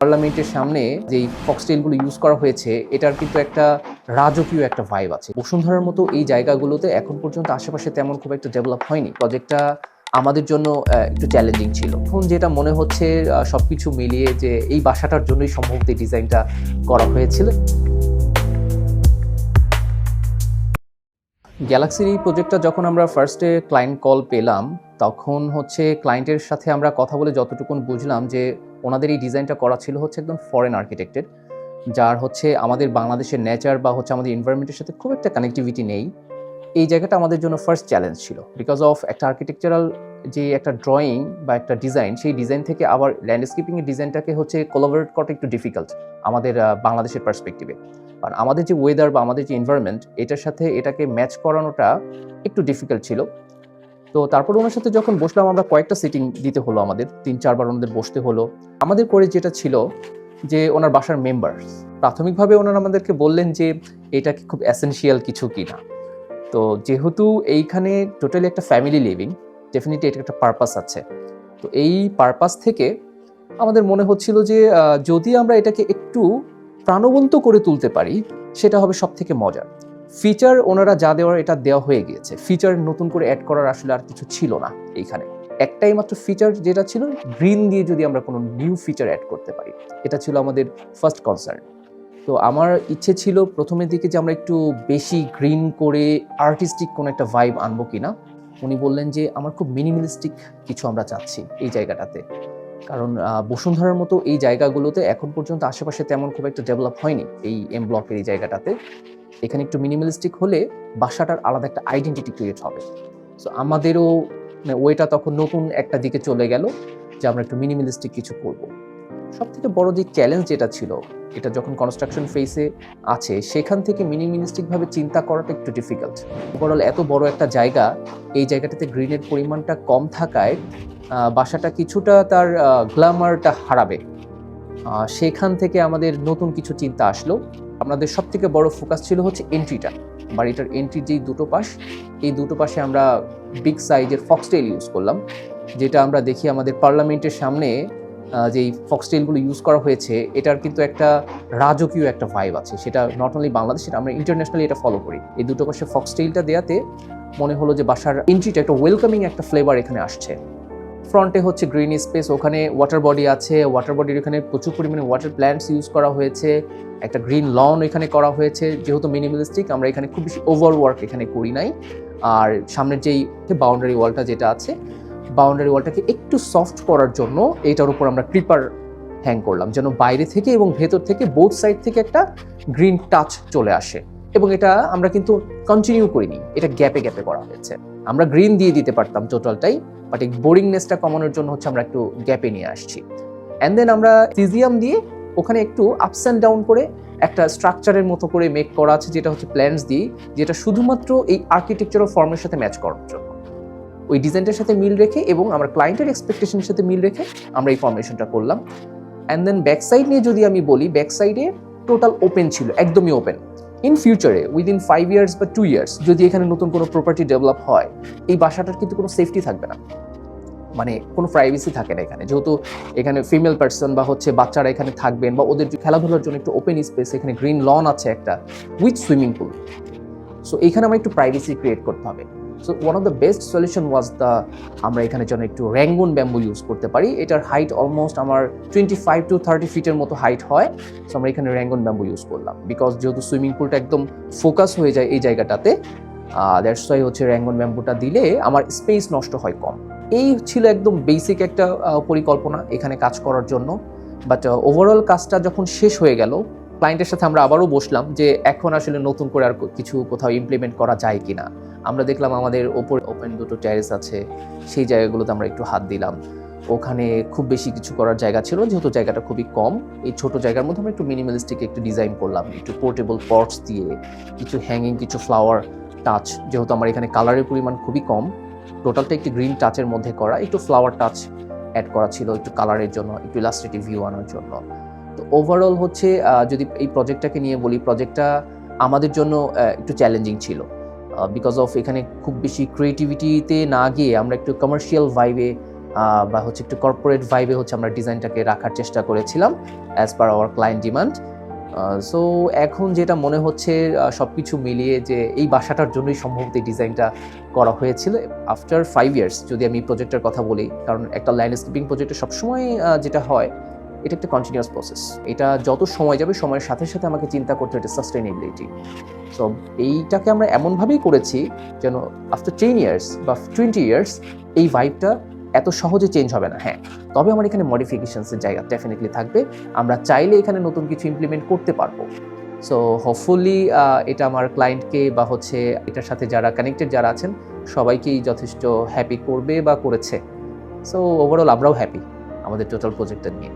পার্লামেন্টের সামনে যেই ফক্সটেলগুলো ইউজ করা হয়েছে এটার কিন্তু একটা রাজকীয় একটা ভাইব আছে। বসুন্ধরার মতো এই জায়গাগুলোতে এখন পর্যন্ত আশেপাশে তেমন খুব একটা ডেভেলপ হয়নি। প্রজেক্টটা আমাদের জন্য একটু চ্যালেঞ্জিং ছিল। এখন যেটা মনে হচ্ছে আহ, সবকিছু মিলিয়ে যে এই বাসাটার জন্যই সম্ভবত এই ডিজাইনটা করা হয়েছিল। গ্যালাক্সির এই প্রজেক্টটা যখন আমরা ফার্স্টে ক্লায়েন্ট কল পেলাম, তখন হচ্ছে ক্লায়েন্টের সাথে আমরা কথা বলে যতটুকুন বুঝলাম যে ওনাদের এই ডিজাইনটা করা ছিল হচ্ছে একদম ফরেন আর্কিটেক্টের যার হচ্ছে আমাদের বাংলাদেশের নেচার বা হচ্ছে আমাদের এনভায়রনমেন্টের সাথে খুব একটা কানেক্টিভিটি নেই। এই জায়গাটা আমাদের জন্য ফার্স্ট চ্যালেঞ্জ ছিল বিকজ অফ একটা আর্কিটেকচারাল যে একটা ড্রয়িং বা একটা ডিজাইন সেই ডিজাইন থেকে আবার ল্যান্ডস্কেপিংয়ের ডিজাইনটাকে হচ্ছে কোলাবোরেট করা একটু ডিফিকাল্ট আমাদের বাংলাদেশের পার্সপেক্টিভে কারণ আমাদের যে ওয়েদার বা আমাদের যে এনভায়রনমেন্ট এটার সাথে এটাকে ম্যাচ করানোটা একটু ডিফিকাল্ট ছিল। তো তারপর ওনার সাথে যখন বসলাম, আমরা কয়েকটা সিটিং দিতে হলো আমাদের, তিন চারবার ওনাদের বসতে হলো। আমাদের করে যেটা ছিল যে ওনার বাসার মেম্বার প্রাথমিকভাবে ওনারা আমাদেরকে বললেন যে এটা কি খুব এসেনশিয়াল কিছু কিনা। তো যেহেতু এইখানে টোটালি একটা ফ্যামিলি লিভিং ডেফিনেটলি এটা একটা পারপাস আছে। তো এই পারপাস থেকে আমাদের মনে হচ্ছিল যে যদি আমরা এটাকে একটু প্রাণবন্ত করে তুলতে পারি, সেটা হবে সব থেকে মজার। ফিচার ওনারা যা দেওয়ার, এটা দেওয়া হয়ে গিয়েছে। ফিচার নতুন করে অ্যাড করার আসলে আর কিছু ছিল না এইখানে। একটাই মাত্র ফিচার যেটা ছিল গ্রিন দিয়ে যদি আমরা কোনো নিউ ফিচার অ্যাড করতে পারি, এটা ছিল আমাদের ফার্স্ট কনসার্ন তো আমার ইচ্ছে ছিল প্রথমের দিকে যে আমরা একটু বেশি গ্রিন করে আর্টিস্টিক কোনো একটা ভাইব আনব কিনা। উনি বললেন যে, আমার খুব মিনিমালিস্টিক কিছু আমরা চাচ্ছি এই জায়গাটাতে। কারণ বসুন্ধরার মতো এই জায়গাগুলোতে এখন পর্যন্ত আশেপাশে তেমন খুব একটা ডেভেলপ হয়নি এই এম ব্লকের এই জায়গাটাতে। এখানে একটু মিনিমালিস্টিক হলে বাসাটার আলাদা একটা আইডেন্টিটি ক্রিয়েট হবে। সো আমাদেরও মানে ওয়েটা তখন নতুন একটা দিকে চলে গেল যে, আমরা একটু মিনিমালিস্টিক কিছু করব। সব থেকে বড় যে চ্যালেঞ্জ যেটা ছিল, এটা যখন কনস্ট্রাকশন ফেসে আছে, সেখান থেকে মিনিমালিস্টিকভাবে চিন্তা করাটা একটু ডিফিকাল্ট ওভারঅল এত বড় একটা জায়গা, এই জায়গাটাতে গ্রিনের পরিমাণটা কম থাকায় বাসাটা কিছুটা তার গ্ল্যামারটা হারাবে। সেখান থেকে আমাদের নতুন কিছু চিন্তা আসলো। আমাদের সব থেকে বড় ফোকাস ছিল হচ্ছে এন্ট্রিটা বাড়িটার এন্ট্রির যেই দুটো পাশ, এই দুটো পাশে আমরা বিগ সাইজের ফক্সটেল ইউজ করলাম, যেটা আমরা দেখি আমাদের পার্লামেন্টের সামনে যেই ফক্সটেলগুলো ইউজ করা হয়েছে, এটার কিন্তু একটা রাজকীয় একটা ভাইব আছে। সেটা নট অনলি বাংলাদেশ, সেটা আমরা ইন্টারন্যাশনালি এটা ফলো করি। এই দুটো পাশে ফক্সটেলটা দেওয়াতে মনে হলো যে বাসার এন্ট্রিটা একটা ওয়েলকামিং একটা ফ্লেভার এখানে আসছে। ফ্রন্টে হচ্ছে গ্রিন স্পেস ওখানে ওয়াটার বডি আছে ওয়াটার বডির এখানে প্রচুর পরিমাণে ওয়াটার প্ল্যান্টস ইউজ করা হয়েছে। একটা গ্রিন লন এখানে করা হয়েছে। যেহেতু মিনিমালিস্টিক আমরা এখানে খুব বেশি ওভার ওয়ার্ক এখানে করি নাই। আর সামনের যেই বাউন্ডারি ওয়ালটা যেটা আছে বাউন্ডারি ওয়ালটাকে একটু সফট করার জন্য এটার উপর আমরা ক্রিপার হ্যাং করলাম, যেন বাইরে থেকে এবং ভেতর থেকে বোথ সাইড থেকে একটা গ্রিন টাচ চলে আসে। এবং এটা আমরা কিন্তু কন্টিনিউ করিনি, এটা গ্যাপে গ্যাপে করা হয়েছে। আমরা গ্রিন দিয়ে দিতে পারতাম টোটালটাই বাট এই বোরিংনেসটা কমানোর জন্য হচ্ছে আমরা একটু গ্যাপে নিয়ে আসছি। অ্যান্ড দেন আমরা সিজিয়াম দিয়ে ওখানে একটু আপস অ্যান্ড ডাউন করে একটা স্ট্রাকচারের মতো করে মেক করা আছে, যেটা হচ্ছে প্ল্যান্স দিয়ে, যেটা শুধুমাত্র এই আর্কিটেকচারাল ফর্মের সাথে ম্যাচ করার জন্য। ওই ডিজাইনটার সাথে মিল রেখে এবং আমরা ক্লায়েন্টের এক্সপেকটেশনের সাথে মিল রেখে আমরা এই ফর্মেশনটা করলাম। অ্যান্ড দেন ব্যাক সাইড নিয়ে যদি আমি বলি ব্যাক সাইডে টোটাল ওপেন ছিল, একদমই ওপেন ইন ফিউচারে উইদিন ফাইভ ইয়ার্স বা টু ইয়ার্স যদি এখানে নতুন কোনো প্রপার্টি ডেভেলপ হয়, এই বাসাটার কিন্তু কোনো সেফটি থাকবে না। মানে কোনো প্রাইভেসি থাকে না এখানে। যেহেতু এখানে ফিমেল পার্সন বা হচ্ছে বাচ্চারা এখানে থাকবেন বা ওদের খেলাধুলার জন্য একটু ওপেন স্পেস এখানে গ্রিন লন আছে একটা উইথ সুইমিং পুল সো এখানে আমার একটু প্রাইভেসি ক্রিয়েট করতে হবে। So one of the best solution was the আমরা এখানে যেন একটু র্যাঙ্গুন ব্যাম্বু ইউজ করতে পারি। এটার হাইট অলমোস্ট আমার টোয়েন্টি ফাইভ টু থার্টি ফিটের মতো হাইট হয়। সো আমরা এখানে র্যাঙ্গুন ব্যাম্বু ইউজ করলাম। বিকজ যেহেতু সুইমিং পুলটা একদম ফোকাস হয়ে যায় এই জায়গাটাতে দ্যাটস ওয়াই হচ্ছে র্যাঙ্গন ব্যাম্বুটা দিলে আমার স্পেস নষ্ট হয় কম। এই ছিল একদম বেসিক একটা পরিকল্পনা এখানে কাজ করার জন্য। বাট ওভারঅল কাজটা যখন শেষ হয়ে গেল ক্লায়েন্টের সাথে আমরা আবারও বসলাম যে এখন আসলে নতুন করে আর কিছু কোথাও ইমপ্লিমেন্ট করা যায় কিনা। আমরা দেখলাম আমাদের ওপর ওপেন দুটো ট্যারেস আছে, সেই জায়গাগুলোতে আমরা একটু হাত দিলাম। ওখানে খুব বেশি কিছু করার জায়গা ছিল, যেহেতু জায়গাটা খুবই কম, এই ছোট জায়গার মধ্যে আমরা একটু মিনিমালিস্টিক একটু ডিজাইন করলাম। একটু পোর্টেবল পটস দিয়ে, কিছু হ্যাঙ্গিং কিছু ফ্লাওয়ার টাচ যেহেতু আমার এখানে কালারের পরিমাণ খুবই কম টোটালটা একটি গ্রিন টাচের মধ্যে করা, একটু ফ্লাওয়ার টাচ অ্যাড করা ছিল, একটু কালারের জন্য, একটু ইলাস্ট্রেটিভ ভিউ আনার জন্য। তো ওভারঅল হচ্ছে যদি এই প্রজেক্টটাকে নিয়ে বলি প্রজেক্টটা আমাদের জন্য একটু চ্যালেঞ্জিং ছিল। বিকজ অফ এখানে খুব বেশি ক্রিয়েটিভিটিতে না গিয়ে আমরা একটু কমার্শিয়াল ভাইবে বা হচ্ছে একটু কর্পোরেট ভাইবে হচ্ছে আমরা ডিজাইনটাকে রাখার চেষ্টা করেছিলাম as per our client demand so এখন যেটা মনে হচ্ছে সব কিছু মিলিয়ে যে এই বাসাটার জন্যই সম্ভবত এই ডিজাইনটা করা হয়েছিল। আফটার ফাইভ ইয়ার্স যদি আমি প্রজেক্টের কথা বলি, কারণ একটা ল্যান্ডস্কেপিং প্রজেক্টে সবসময় যেটা হয় এটা একটা কন্টিনিউয়াস প্রসেস এটা যত সময় যাবে, সময়ের সাথে সাথে আমাকে চিন্তা করতে হবে সাস্টেনেবিলিটি সো এইটাকে আমরা এমনভাবেই করেছি যেন আফটার টেন ইয়ার্স বা টোয়েন্টি ইয়ার্স এই ভাইবটা এত সহজে চেঞ্জ হবে না। হ্যাঁ তবে আমার এখানে মডিফিকেশনসের জায়গা ডেফিনেটলি থাকবে। আমরা চাইলে এখানে নতুন কিছু ইমপ্লিমেন্ট করতে পারব। সো হোপফুলি এটা আমার ক্লায়েন্টকে বা হচ্ছে এটার সাথে যারা কানেক্টেড যারা আছেন, সবাইকেই যথেষ্ট হ্যাপি করবে বা করেছে। সো ওভারঅল আমরাও হ্যাপি আমাদের টোটাল প্রজেক্টটা নিয়ে।